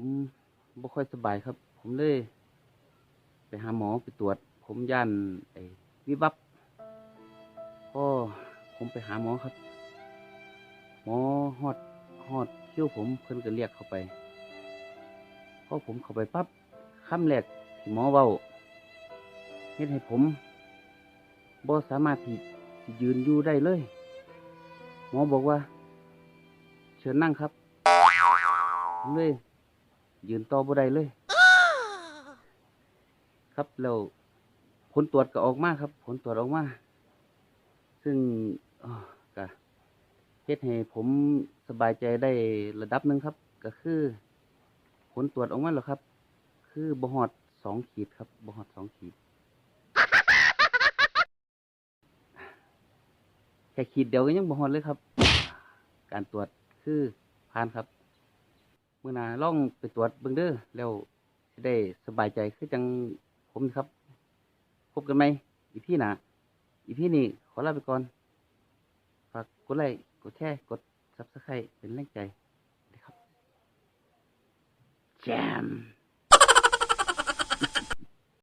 ผมบ่ค่อยสบายครับ ผมเลย ไปหาหมอไปตรวจ ผมย่านไอ้วิบับก็ผมไปหาหมอครับ หมอฮอดฮอดคิ้วผมเพิ่นก็เรียกเข้าไปพอผมเข้าไปปั๊บคำแรกที่หมอเว้าเฮ็ดให้ผมบ่สามารถที่ยืนอยู่ได้เลย หมอบอกว่า เชิญนั่งครับเลย ยืนต่อบ่ได้เลย ครับแล้วผลตรวจก็ออกมาครับ ผลตรวจออกมา ซึ่งอ้อก็เฮ็ดให้ผมสบายใจได้ระดับหนึ่งครับ ก็คือ ผลตรวจออกมาแล้วครับ คือบ่ฮอดสองขีดครับบ่ฮอดสองขีด แค่ขีดเดียวก็ยังบ่ฮอดเลยครับ การตรวจคือผ่านครับ มื่อนาล่องไปตรวจเบื้องเด้อแล้วจะได้สบายใจคือจังผมครับ พบกันไหมอีพี่หนาอีพี่นี่ขอลาไปก่อนฝากกดไลค์กดแชร์กดซับสไครต์เป็นแรงใจนะครับแจม